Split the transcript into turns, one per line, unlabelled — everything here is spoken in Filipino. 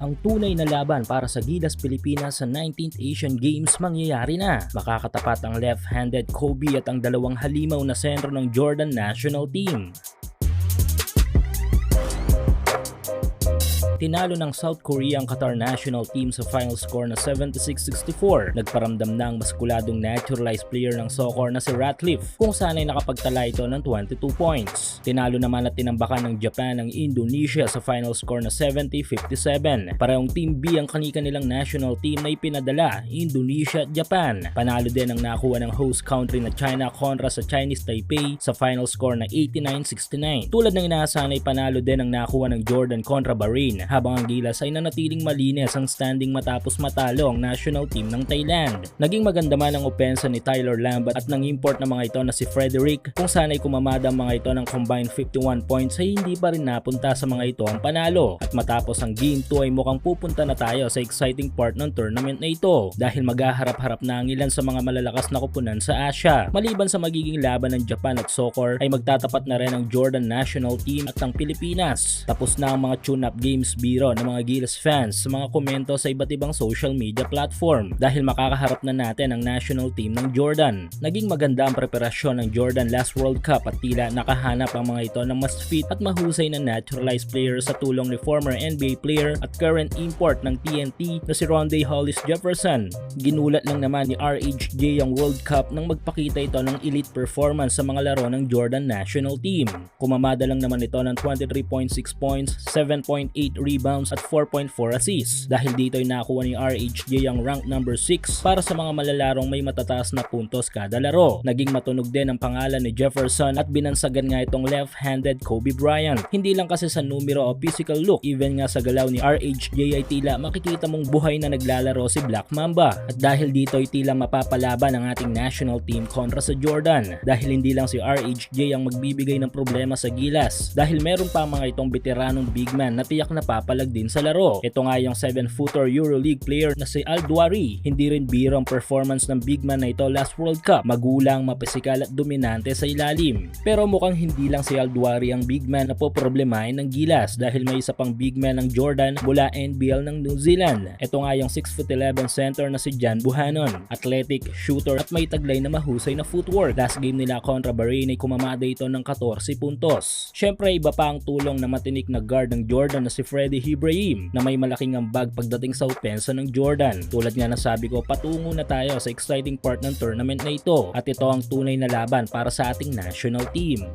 Ang tunay na laban para sa Gilas Pilipinas sa 19th Asian Games mangyayari na. Makakatapat ang left-handed Kobe at ang dalawang halimaw na sentro ng Jordan national team. Tinalo ng South Korea ang Qatar national team sa final score na 76-64. Nagparamdam na ang maskuladong naturalized player ng soccer na si Ratcliffe kung saan ay nakapagtala ito ng 22 points. Tinalo naman at tinambakan ng Japan ang Indonesia sa final score na 70-57. Parehong Team B ang kanika nilang national team na ipinadala, Indonesia at Japan. Panalo din ang nakuha ng host country na China kontra sa Chinese Taipei sa final score na 89-69. Tulad ng inaasahan ay panalo din ang nakuha ng Jordan kontra Bahrain habang ang Gilas ay nanatiling malinis ang standing matapos matalo ang national team ng Thailand. Naging maganda man ang opensa ni Tyler Lambert at nang import na mga ito na si Frederick kung saan ay kumamada ang mga ito ng combined 51 points ay hindi pa rin napunta sa mga ito ang panalo. At matapos ang game 2 ay mukhang pupunta na tayo sa exciting part ng tournament na ito dahil maghaharap-harap na ang ilan sa mga malalakas na kupunan sa Asia. Maliban sa magiging laban ng Japan at soccer ay magtatapat na rin ang Jordan national team at ang Pilipinas. Tapos na ang mga tune-up games biro ng mga Gilas fans sa mga komento sa iba't ibang social media platform dahil makakaharap na natin ang national team ng Jordan. Naging maganda ang preparasyon ng Jordan last World Cup at tila nakahanap ang mga ito ng mas fit at mahusay na naturalized player sa tulong ni former NBA player at current import ng TNT na si Rondé Hollis Jefferson. Ginulat lang naman ni RHJ ang World Cup nang magpakita ito ng elite performance sa mga laro ng Jordan national team. Kumamada lang naman ito ng 23.6 points, 7.8 rebounds at 4.4 assists. Dahil dito ay nakuha ni RHJ ang rank number 6 para sa mga malalarong may matataas na puntos kada laro. Naging matunog din ang pangalan ni Jefferson at binansagan nga itong left-handed Kobe Bryant. Hindi lang kasi sa numero o physical look, even nga sa galaw ni RHJ ay tila makikita mong buhay na naglalaro si Black Mamba. At dahil dito ay tila mapapalaban ang ating national team kontra sa Jordan. Dahil hindi lang si RHJ ang magbibigay ng problema sa gilas. Dahil meron pa mga itong veteranong big man na tiyak na papalag din sa laro. Ito nga yung 7-footer Euroleague player na si Alduari. Hindi rin biro ang performance ng big man na ito last World Cup. Magulang, mapisikal at dominante sa ilalim. Pero mukhang hindi lang si Alduari ang big man na poproblemahin ng gilas dahil may isa pang big man ng Jordan mula NBL ng New Zealand. Ito nga yung 6'11 center na si Jan Buhanon. Athletic, shooter at may taglay na mahusay na footwork. Last game nila kontra Bahrain ay kumamada ito ng 14 puntos. Syempre iba pa ang tulong na matinik na guard ng Jordan na si Freddie Ibrahim na may malaking ambag pagdating sa opensa ng Jordan. Tulad nga ng sabi ko, patungo na tayo sa exciting part ng tournament na ito at ito ang tunay na laban para sa ating national team.